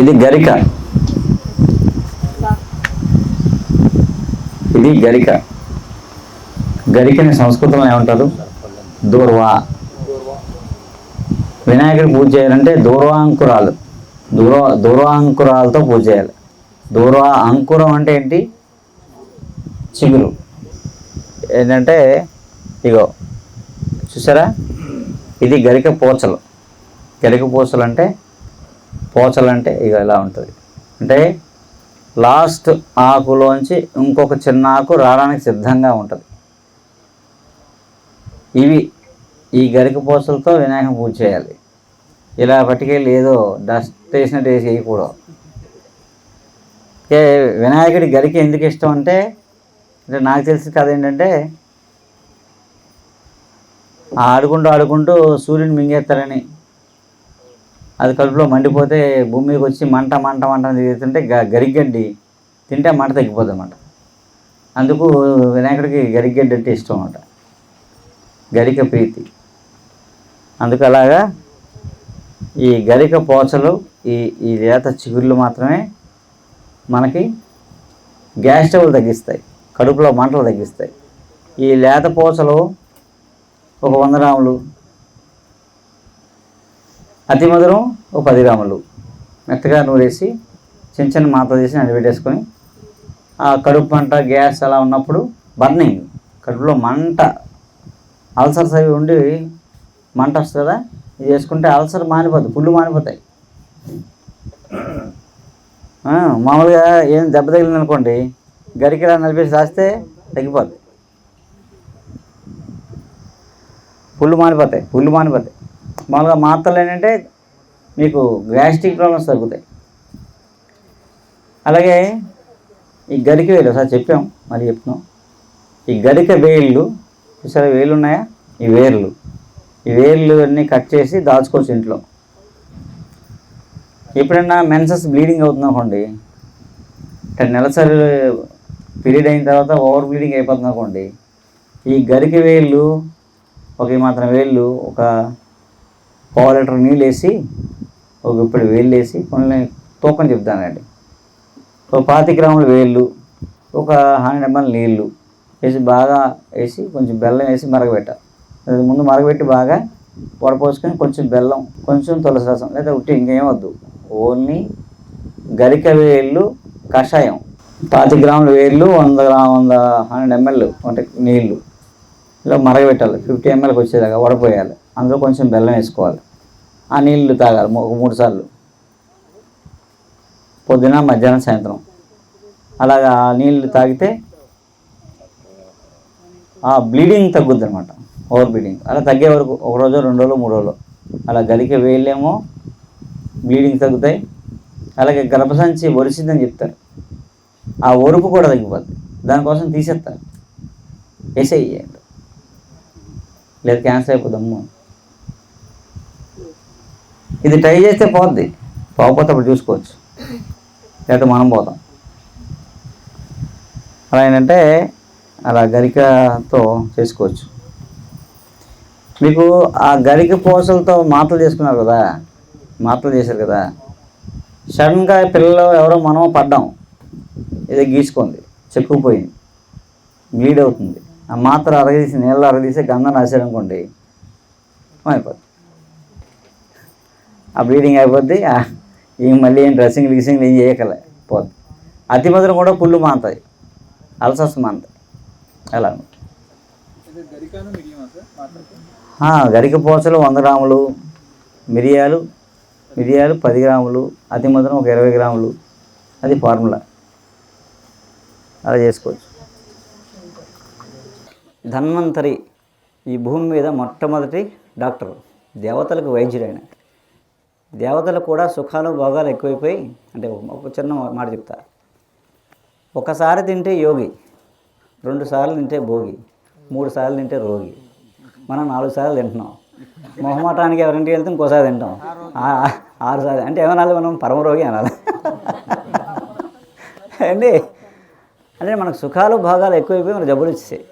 ఇది గరిక ఇది గరిక గరికని సంస్కృతంలో ఏమంటారు? దూర్వా. వినాయకుడు పూజ చేయాలంటే దూర్వాంకురాలు దూర దూర్వాంకురాలతో పూజ చేయాలి. దూర్వా అంకురం అంటే ఏంటి? చిగురు. ఏంటంటే ఇగో చూసారా? ఇది గరిక పోచలు. గరిక పోచలు అంటే పోచలంటే అంటే ఇక ఇలా ఉంటుంది? అంటే లాస్ట్ ఆకులోంచి ఇంకొక చిన్న ఆకు రావడానికి సిద్ధంగా ఉంటుంది. ఇవి ఈ గరిక పోసలతో వినాయకం పూజ చేయాలి. ఇలా పట్టుకెళ్ళి ఏదో డస్ట్ వేసినట్టు వేసి వేయకూడదు. వినాయకుడి గరిక ఎందుకు ఇష్టం అంటే అంటే నాకు తెలిసిన కథ ఏంటంటే ఆడుకుంటూ ఆడుకుంటూ సూర్యుని మింగేస్తారని అది కడుపులో మండిపోతే భూమి వచ్చి మంట మంట మంట తింటే గ గరిగడ్డి తింటే మంట తగ్గిపోతుంది అన్నమాట అందుకు వినాయకుడికి గరిగడ్డి అంటే ఇష్టం అన్నమాట గరిక ప్రీతి. అందుకు అలాగా ఈ గరిక పోచలు ఈ ఈ లేత చిగుళ్ళు మాత్రమే మనకి గ్యాస్ స్టవ్లు తగ్గిస్తాయి. కడుపులో మంటలు తగ్గిస్తాయి. ఈ లేత పోచలు ఒక వంద గ్రాములు అతి మధురం ఒక పది గ్రాములు. మెత్తగా నూరేసి చిన్న చిన్న మాత్రలు చేసి నడిపెట్టేసుకొని ఆ కడుపు మంట గ్యాస్ అలా ఉన్నప్పుడు బర్నింగ్ కడుపులో మంట. అల్సర్స్ అవి ఉండి మంట వస్తుంది కదా ఇది వేసుకుంటే అల్సర్ మానిపోతుంది పుళ్ళు మానిపోతాయి. మామూలుగా ఏం దెబ్బ తగిలింది అనుకోండి గరికెలా నలిపేసి రాస్తే తగ్గిపోతుంది పుళ్ళు మానిపోతాయి పుళ్ళు మానిపోతాయి. మామూలుగా మాత్రలు ఏంటంటే మీకు గ్యాస్ట్రిక్ ప్రాబ్లమ్స్ తగ్గుతాయి. అలాగే ఈ గరిక వేలు ఒకసారి చెప్పాం మళ్ళీ చెప్తున్నాం. ఈ గరిక వేళ్ళు చూసారా వేళ్ళు ఉన్నాయా? ఈ వేర్లు. ఈ వేర్లు అన్నీ కట్ చేసి దాచుకోవచ్చు ఇంట్లో. ఎప్పుడైనా మెన్సెస్ బ్లీడింగ్ అవుతుంది అనుకోండి అంటే నెలసరి పీరియడ్ అయిన తర్వాత ఓవర్ బ్లీడింగ్ అయిపోతుంది అనుకోండి ఈ గరిక వేళ్ళు ఒక మాత్రం వేళ్ళు ఒక పావు లీటర్ నీళ్ళు వేసి ఒక ఇప్పుడు వేళ్ళు వేసి కొన్ని తూకం చెప్తానండి. ఒక పాతి గ్రాముల వేళ్ళు ఒక హండ్రెడ్ ఎంఎల్ నీళ్ళు వేసి బాగా వేసి కొంచెం బెల్లం వేసి మరగబెట్టాలి అది ముందు మరగబెట్టి బాగా వడపోసుకొని కొంచెం బెల్లం కొంచెం తులసి రసం లేదా ఉట్టి ఇంకేం వద్దు. ఓన్లీ గరిక వేళ్ళు కషాయం. పాతి గ్రాముల వేళ్ళు వంద గ్రాము వంద హండ్రెడ్ ఎంఎల్ అంటే నీళ్ళు. ఇలా మరగబెట్టాలి. ఫిఫ్టీ ఎంఎల్కి వచ్చేదాకా వడపోయాలి. అందులో కొంచెం బెల్లం వేసుకోవాలి. ఆ నీళ్ళు తాగాలి ఒక మూడు సార్లు. పొద్దున మధ్యాహ్నం సాయంత్రం. అలాగా ఆ నీళ్ళు తాగితే ఆ బ్లీడింగ్ తగ్గుద్ది అనమాట ఓవర్ బ్లీడింగ్ అలా తగ్గే వరకు ఒక రోజు రెండు రోజులు మూడు రోజులు అలా గలికే వేయలేమో బ్లీడింగ్ తగ్గుతాయి. అలాగే గర్భసంచి ఒరిసిందని చెప్తారు. ఆ ఒరుపు కూడా తగ్గిపోద్ది. దానికోసం తీసేస్తారు. వేసేయండి లేదు క్యాన్సర్ అయిపోదమ్ము ఇది ట్రై చేస్తే పోద్ది. పోకపోతే అప్పుడు చూసుకోవచ్చు. లేకపోతే మనం పోతాం. అలా ఏంటంటే అలా గరికతో చేసుకోవచ్చు. మీకు ఆ గరిక పోసలతో మాటలు చేసుకున్నారు కదా మాటలు చేశారు కదా సడన్గా పిల్లలు ఎవరో మనం పడ్డాం. ఏదో గీసుకుంది చెక్కుపోయింది బ్లీడ్ అవుతుంది. ఆ మాత్ర అరగదీసి నీళ్ళు అరగదీసి గంధం రాశారనుకోండి అయిపోద్ది ఆ బ్లీడింగ్ అయిపోద్ది ఇంక మళ్ళీ ఏం డ్రెస్సింగ్ గిసింగ్ ఏం చేయకలే పోద్ది. అతి మధురం కూడా పుళ్ళు మాంతాయి అల్సర్స్ మాంతాయి అలా గరిక పోచలు వంద గ్రాములు మిరియాలు మిరియాలు పది గ్రాములు అతి మధురం ఒక ఇరవై గ్రాములు అది ఫార్ములా. అలా చేసుకోవచ్చు. ధన్వంతరి ఈ భూమి మీద మొట్టమొదటి డాక్టర్ దేవతలకు వైద్యుడైన దేవతలు కూడా సుఖాలు భోగాలు ఎక్కువైపోయి అంటే ఒక చిన్న మాట చెప్తా. ఒకసారి తింటే యోగి రెండు సార్లు తింటే భోగి మూడు సార్లు తింటే రోగి. మనం నాలుగు సార్లు తింటున్నాం. మొహమాటానికి ఎవరింటికి వెళ్తే ఇంకోసారి తింటాం. ఆరు సార్లు అంటే ఏమనాలి మనం? పరమరోగి అనాలి. అండి అంటే మనకు సుఖాలు భోగాలు ఎక్కువైపోయి మనకు జబ్బులు వచ్చేసాయి.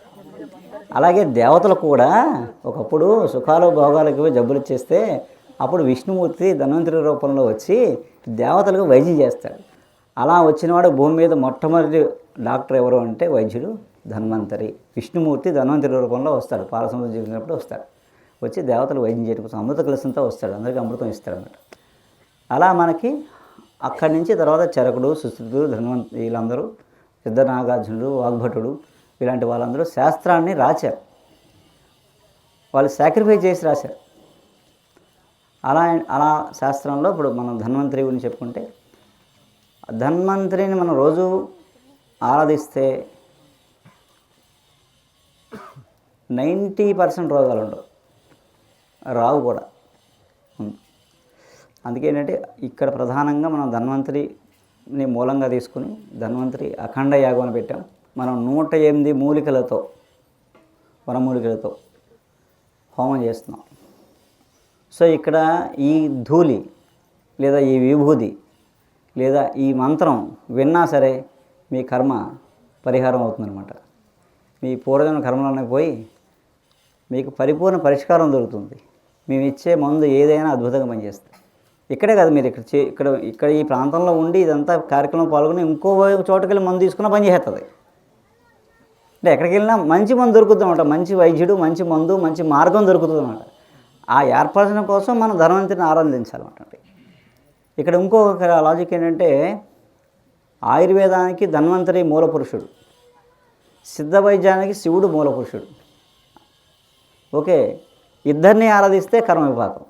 అలాగే దేవతలు కూడా ఒకప్పుడు సుఖాలు భోగాలు ఎక్కువ జబ్బులు ఇచ్చేస్తే అప్పుడు విష్ణుమూర్తి ధన్వంతరి రూపంలో వచ్చి దేవతలకు వైద్యం చేస్తాడు. అలా వచ్చినవాడు భూమి మీద మొట్టమొదటి డాక్టర్ ఎవరు అంటే వైద్యుడు ధన్వంతరి. విష్ణుమూర్తి ధన్వంతరి రూపంలో వస్తాడు. పాలసముద్రం జరిగినప్పుడు వస్తాడు. వచ్చి దేవతలు వైద్యం చేయడం కోసం అమృత కలసంతో వస్తాడు. అందరికీ అమృతం ఇస్తాడనమాట అలా మనకి అక్కడి నుంచి తర్వాత చరకుడు సుశ్రుతుడు ధన్వంత వీళ్ళందరూ సిద్ధనాగార్జునుడు వాగ్భటుడు ఇలాంటి వాళ్ళందరూ శాస్త్రాన్ని రాశారు. వాళ్ళు సాక్రిఫై చేసి రాశారు. అలా అలా శాస్త్రంలో ఇప్పుడు మనం ధన్వంతరి గురించి చెప్పుకుంటే ధన్వంతరిని మనం రోజు ఆరాధిస్తే నైంటీ పర్సెంట్ రోగాలు ఉండవు. రావు కూడా. అందుకే ఏంటంటే ఇక్కడ ప్రధానంగా మనం ధన్వంతరిని మూలంగా తీసుకుని ధన్వంతరి అఖండ యాగం పెట్టాం. మనం నూట ఎనిమిది మూలికలతో వనమూలికలతో హోమం చేస్తున్నాం. సో ఇక్కడ ఈ ధూళి లేదా ఈ విభూది లేదా ఈ మంత్రం విన్నా సరే మీ కర్మ పరిహారం అవుతుందన్నమాట. మీ పూర్వజన్మ కర్మలోనే పోయి మీకు పరిపూర్ణ పరిష్కారం దొరుకుతుంది. మేము ఇచ్చే మందు ఏదైనా అద్భుతంగా పనిచేస్తుంది. ఇక్కడే కాదు మీరు ఇక్కడ చే ఇక్కడ ఇక్కడ ఈ ప్రాంతంలో ఉండి ఇదంతా కార్యక్రమం పాల్గొని ఇంకో చోటుకి వెళ్ళి మందు తీసుకున్న పని చేస్తుంది అంటే ఎక్కడికి వెళ్ళినా మంచి మందు దొరుకుతుంది అనమాట మంచి వైద్యుడు మంచి మందు మంచి మార్గం దొరుకుతుంది అనమాట ఆ ఏర్పరచడం కోసం మనం ధనవంతుని ఆరాధించాలన్నమాట. ఇక్కడ ఇంకొక లాజిక్ ఏంటంటే ఆయుర్వేదానికి ధన్వంతరి మూల పురుషుడు సిద్ధ వైద్యానికి శివుడు మూల పురుషుడు ఓకే ఇద్దరిని ఆరాధిస్తే కర్మ విభాగం.